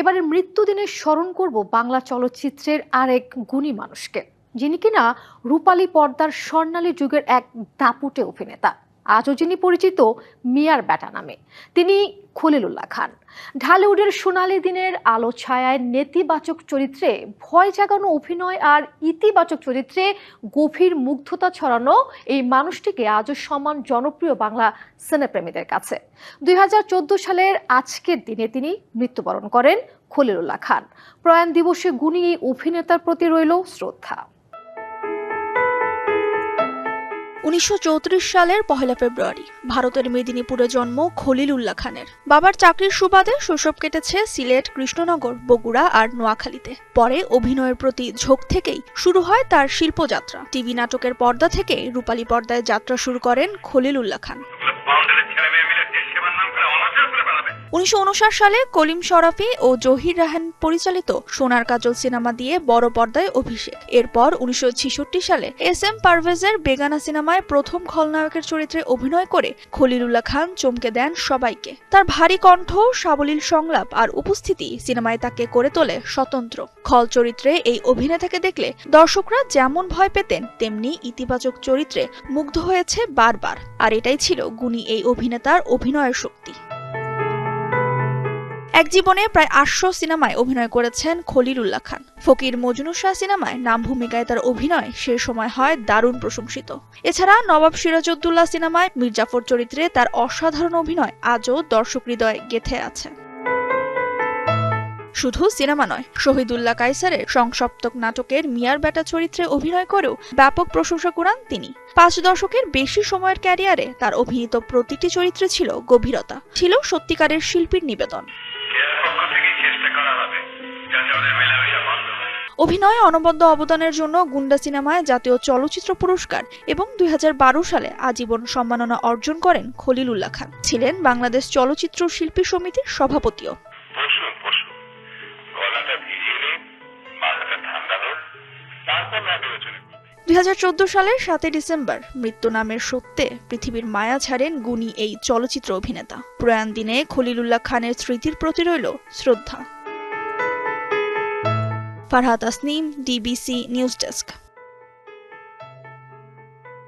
এবারের মৃত্যুদিনে স্মরণ করব বাংলা চলচ্চিত্রের আরেক গুণী মানুষকে, যিনি কিনা রূপালী পর্দার স্বর্ণালী যুগের এক দাপুটে অভিনেতা। আজও যিনি পরিচিত, মিয়ার ব্যাটা নামে। তিনি খলিলুল্লাহ খান। ঢালিউডের সোনালি দিনের আলো ছায়ায় নেতিবাচক চরিত্রে ভয় জাগানো অভিনয় আর ইতিবাচক চরিত্রে গভীর মুগ্ধতা ছড়ানো এই মানুষটিকে আজও সমান জনপ্রিয় বাংলা সিনেপ্রেমীদের কাছে। দুই হাজার চোদ্দ সালের আজকের দিনে তিনি মৃত্যুবরণ করেন খলিলুল্লাহ খান। প্রয়াণ দিবসে গুণী এই অভিনেতার প্রতি রইল শ্রদ্ধা। উনিশশো চৌত্রিশ সালের পহেলা ফেব্রুয়ারি, ভারতের মেদিনীপুরে জন্ম খলিল উল্লাহ খানের। বাবার চাকরির সুবাদে শৈশব কেটেছে সিলেট, কৃষ্ণনগর, বগুড়া আর নোয়াখালীতে। পরে অভিনয়ের প্রতি ঝোঁক থেকেই শুরু হয় তার শিল্পযাত্রা। টিভি নাটকের পর্দা থেকে রূপালী পর্দায় যাত্রা শুরু করেন খলিল উল্লাহ খান। উনিশশো উনষাট সালে কলিম শরাফি ও জহির রাহান পরিচালিত সোনার কাজল সিনেমা দিয়ে বড় পর্দায় অভিষেক। এরপর উনিশশো ছেষট্টি সালে এস এম পারভেজের বেগানা সিনেমায় প্রথম খলনায়কের চরিত্রে অভিনয় করে খলিলুল্লাহ খান চমকে দেন সবাইকে। তার ভারী কণ্ঠ, সাবলীল সংলাপ আর উপস্থিতি সিনেমায় তাকে করে তোলে স্বতন্ত্র। খল চরিত্রে এই অভিনেতাকে দেখলে দর্শকরা যেমন ভয় পেতেন, তেমনি ইতিবাচক চরিত্রে মুগ্ধ হয়েছে বারবার। আর এটাই ছিল গুণী এই অভিনেতার অভিনয়ের শক্তি। এক জীবনে প্রায় আটশো সিনেমায় অভিনয় করেছেন খলিলুল্লাহ খান। ফকির মজনু শাহ সিনেমায় নাম ভূমিকায় তার অভিনয় সে সময় হয় দারুণ প্রশংসিত। এছাড়া নবাব সিরাজউদ্দৌলা সিনেমায় মির্জাফর চরিত্রে তার অসাধারণ অভিনয় আজও দর্শক হৃদয়ে গেথে আছে। শুধু সিনেমা নয়, শহীদুল্লাহ কাইসারের সংসপ্তক নাটকের মিয়ার বেটা চরিত্রে অভিনয় করেও ব্যাপক প্রশংসা কুড়ান তিনি। পাঁচ দশকের বেশি সময়ের ক্যারিয়ারে তার অভিনীত প্রতিটি চরিত্রে ছিল গভীরতা, ছিল সত্যিকারের শিল্পীর নিবেদন। অভিনয়ে অনবদ্য অবদানের জন্য গুন্ডা সিনেমায় জাতীয় চলচ্চিত্র পুরস্কার এবং দুই হাজার বারো সালে আজীবন সম্মাননা অর্জন করেন খলিলুল্লাহ খান। ছিলেন বাংলাদেশ চলচ্চিত্র শিল্পী সমিতির সভাপতিও। বসুন বসুন গলাটা ভিজিয়ে নিন মাথাটা ঠান্ডা হোক তারপর না বিবেচনা করুন। দুই সালের সাতই ডিসেম্বর মৃত্যু নামের সত্যে পৃথিবীর মায়া ছাড়েন গুণী এই চলচ্চিত্র অভিনেতা। প্রয়াণ দিনে খলিলুল্লাহ খানের স্মৃতির প্রতি রইল শ্রদ্ধা। Ֆարհատ Ասնիմ, DBC News Desk